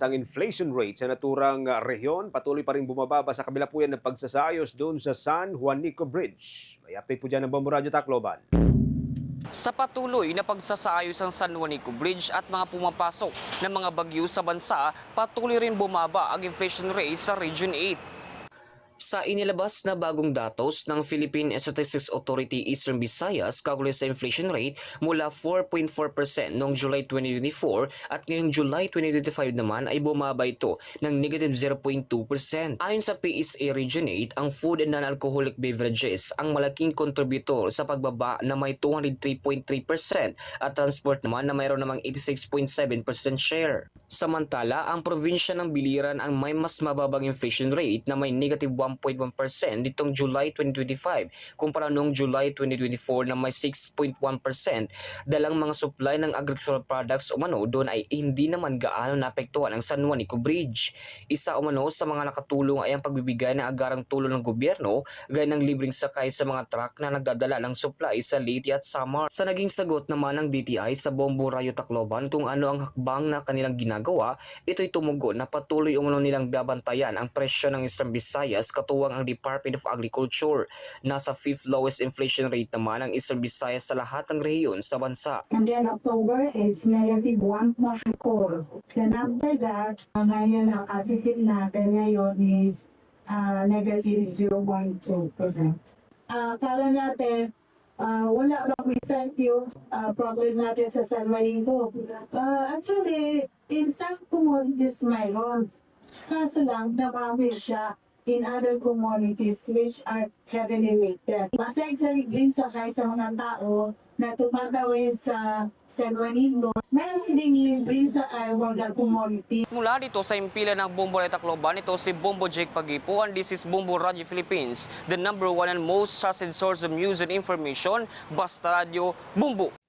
Ang inflation rate sa naturang uh, rehiyon patuloy pa rin bumababa sa kabila po yan ng pagsasayos doon sa San Juanico Bridge. May update po dyan ng Bombo Radio Tacloban. Sa patuloy na pagsasaayos ng San Juanico Bridge at mga pumapasok ng mga bagyo sa bansa, patuloy rin bumaba ang inflation rate sa Region 8. Sa inilabas na bagong datos ng Philippine Statistics Authority Eastern Visayas kaugnay sa inflation rate mula 4.4% noong July 2024 at ngayong July 2025 naman ay bumaba ito ng negative 0.2%. Ayon sa PSA Region 8, ang food and non-alcoholic beverages ang malaking kontributor sa pagbaba na may 203.3% at transport naman na mayroon namang 86.7% share. Samantala, ang probinsya ng Biliran ang may mas mababang inflation rate na may negative 1.1% nitong July 2025 kumpara noong July 2024 na may 6.1%. Dalang mga supply ng agricultural products umano doon ay hindi naman gaano naapektuhan ang San Juanico Bridge. Isa umano sa mga nakatulong ay ang pagbibigay ng agarang tulong ng gobyerno gaya ng libreng sakay sa mga truck na nagdadala ng supply sa Leyte at Samar. Sa naging sagot naman ng DTI sa Bombo Rayo Tacloban kung ano ang hakbang na kanilang ginagawa, ito'y tumugon na patuloy umano nilang babantayan ang presyo ng Eastern Visayas katuwang ang Department of Agriculture. Nasa 5th lowest inflation rate naman ang Eastern Visayas sa lahat ng rehiyon sa bansa. And then October is negative 1.4. Then after that, ngayon ang positive natin ngayon is uh, negative 0.2%. Uh, kala natin, uh, wala bang effective uh, problem natin sa San Marico. Uh, actually, in some commodities mayroon. Kaso lang, nabawi siya in other commodities which are heavily weighted. Mas exactly din sa kay sa mga tao na tumatawid sa San Juanico, meron din libre sa Iworga commodity. Mula dito sa impila ng Bombo Reta Tacloban, ito si Bombo Jake Pagipo and this is Bombo Radio Philippines, the number one and most trusted source of news and information, Basta Radio Bumbo.